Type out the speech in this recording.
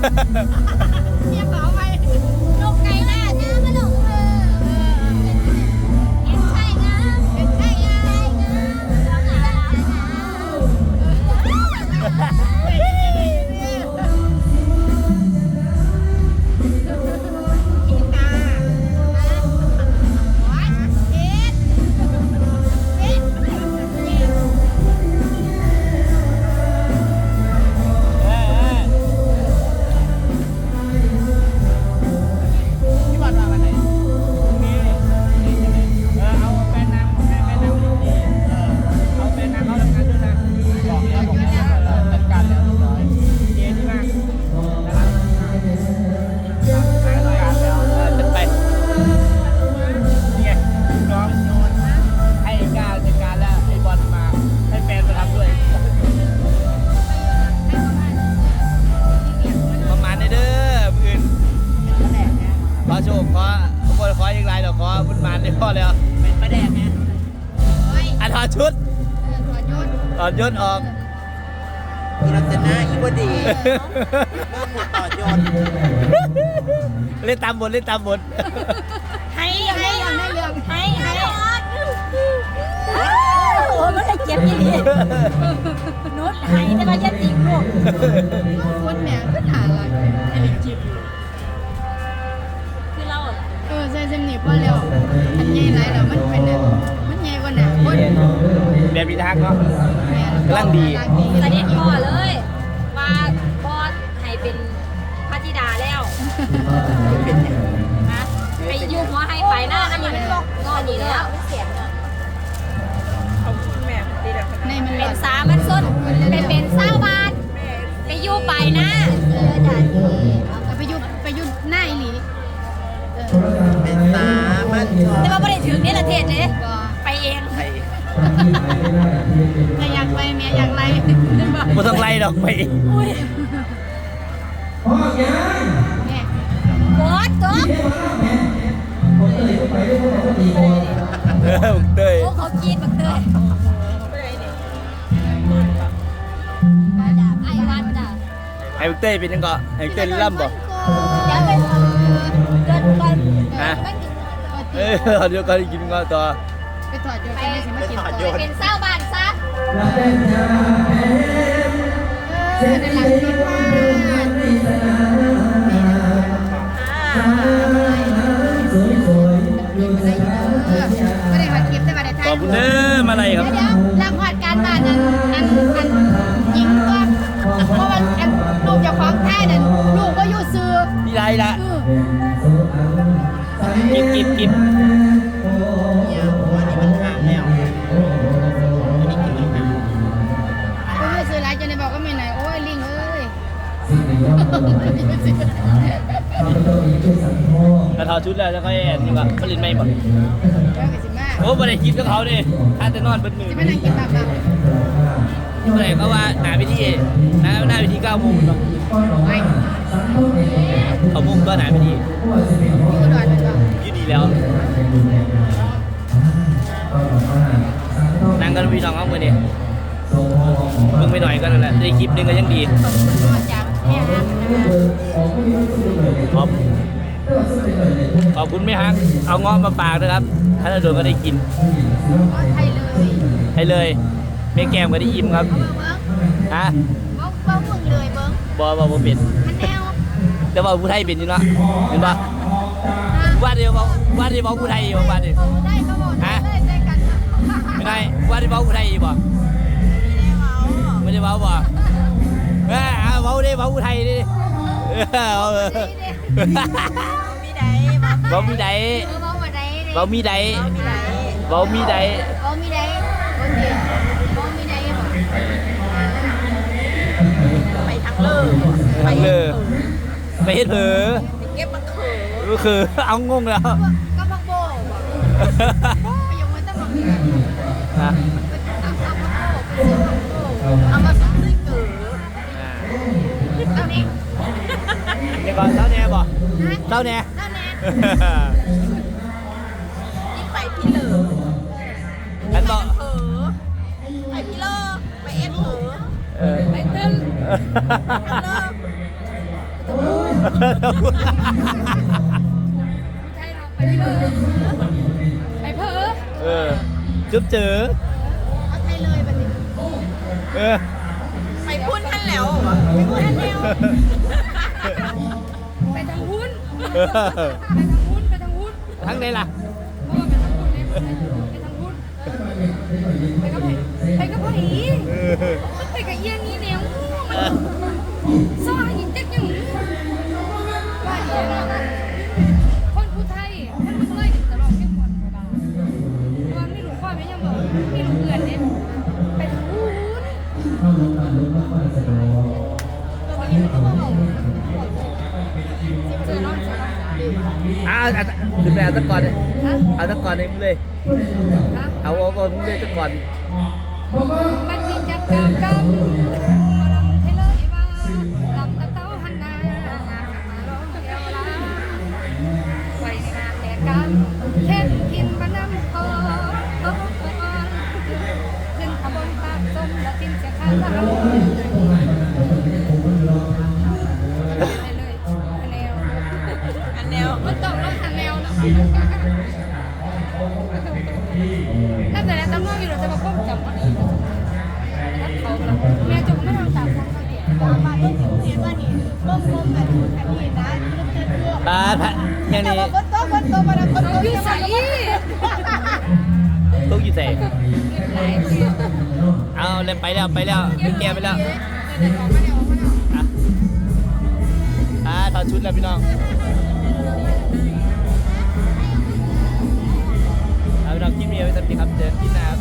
เออเทียบเอาไป ขอขออย่างไรเดี๋ยวขอบุญมานได้พอแล้วเป็นประแดกไงอันถอดชุดถอดยศออกอีรัตนาอีบดีเมื่อหมดต่อยนเล่นตามบทเล่นตามบทให้ให้ให้เรื่องให้ให้โอ้มันได้เก็บยี่ดีนุชหายแต่ว่ายัดติงลูกคุณแม่ก็น่ารักอันนี้จิบคือเราอะ เออใส่เส้นนี้พอแล้วอันใหญ่หลายแล้วมันเป็นอันมันใหญ่กว่าหนาคนแบบพิทักษ์เนาะแม่กำลังดี เสด็จพ่อเลย ว่าบอสให้เป็นพระธิดาแล้วนะไปอยู่หัวให้ไปหน้านั่นมันงอดีแล้วในมันเป็นสามันส้นเป็นเป็นเศร้าบาน ไปอยู่ไปหน้าเอาไป แต่ว่าไม่ได้ถึงนี่ละเทศเลยก็ไปเองไทยแต่อยากไปแม่อยากไล่บอกบ่ต้องไล่ดอกไปอุ้ยแม่บอสจบเออผมเตยโอ้เขากินบักเตยไอ้วันจ้ะไอ้ผมเต้ยเป็นยังก็ไอ้ผมเต้ยล่ำบ่ย้ายไปเดินก่อนฮะไม่กิน เออเดี๋ยวก็กินก็ต่อไปถอดโยนไปไม่ใช่มากินต่อไปเป็นเศร้าบ้านซะเออในหลังคิดว่าไม่ได้มาคลิปแต่มาได้ขถ่ายอบคุณเด้อมาอะไรครับเดี๋ยวรางวัลการบ้านนั้นอันอันหญิงก็เพราะว่าอันลูกเจ้าของแท้นั่นลูกก็อยู่ซื้อพี่ไรละคือกิบกิบกิบ กระเทาชุดแล้วแล้วก็แอนนี่ว่าผลิตไม่บ่แล้วก็สิมาโอ้บ่ได้คิดกับเขาดิถ้าจะนอนเบิดมือสิมานั่งกินตับตับที่ไหนก็ว่าหนาพิธีหนาหน้าพิธี9โมงเนาะไปเขาโมงก็หนาพิธีอยู่อุดรมันบ่อยู่ดีแล้วนั่งกันพี่น้องเอามือนี่เพิ่งไปหน่อยก็นั่นแหละได้คลิปหนึงก็ยังดีมาจา กแม่ฮักขอบขอบคุณไม่ฮัก เอาเงาะมาฝากนะครับ ถ้าเราโดนก็ได้กินไทยเลยให้เลยแม่แก้มก็ได้อิ่มครับเบิ้งฮะเบิ้งเบิ้งมึงเลยเบิ้งบอบอบอเป็นมันแนวแต่ว่าผู้ไทยเป็นอยู่เนาะเห็นปะว่าเดียวบอกว่าเดียวบอกผู้ไทยอยู่ว่าเดียวได้ก็บอกได้เลยได้กันไม่ได้ว่าเดียวบอกผู้ไทยอยู่บ่ไม่ได้บอกบ่เออเอาบอก ได้บอกผู้ไทยดิเออเอาเออมีใดบอกมีใดเออบอกว่าใดบอกมีใดบอกมีใดบอกมีใดโอเคบอกมีใดบอกไปทางเลิกทางเลยไปเฮ็ดเผลอเก็บมะเขือก็คือเอางงแล้วก็บักโบบอกไปยังมันต้องบอกมีใดนะเอามา บ่เศร้าแน่บ่เศร้าแน่เศร้าแน่นี่ไปพี่เหลืออันบ่เผอไปพี่เลอไปเอ็นเผอไปเต้นเลอใช่เราไปพี่เลอไปเผอเออจุ๊บเจอเอาไทยเลยแบบนี้เออไปพูดท่านแล้วไปพูดท่านแล้ว ไปทางหุ้นไปทางหุ้นทั้งไหนล่ะเพราะว่าไปทางหุ้นเนี่ยไปทางหุ้นไปกับไผ่ไปกับไผ่เออมันไปกับเอียงนี่เนี่ยมันซ่าอีกเด็กอย่ เอาเอาขึ้นไปเอาตะกอนเลยเอาตะกอนเองเลยเอาเอาเอาเลยตะกอนมันมีจักรกำกำเทเลอร์อีว่าลำตะเต้าหันนามาร้องเดียวลาไว้นาแต่กันเช่นกินบะน้ำพอตบก่อนขึ้นขบวนปากสมและกินเสียข้าว เห็นว่านี่ร่มร่มแบบอันนี้นะร่มเต้นร่วมปลาพะแค่แต่นี้ว่าคนโตคนโตมาแล้วคนเราโตอยู่ใส่ต้องอยู่ใส่หลายเสียเอาเลยไปแล้วไปแล้วไปแกไปแล้วอะอ่าถอดชุดแล้วพี่น้องเอาพี่น้องคลิปนี้ไว้สักทีครับเจอกันที่หน้าครับ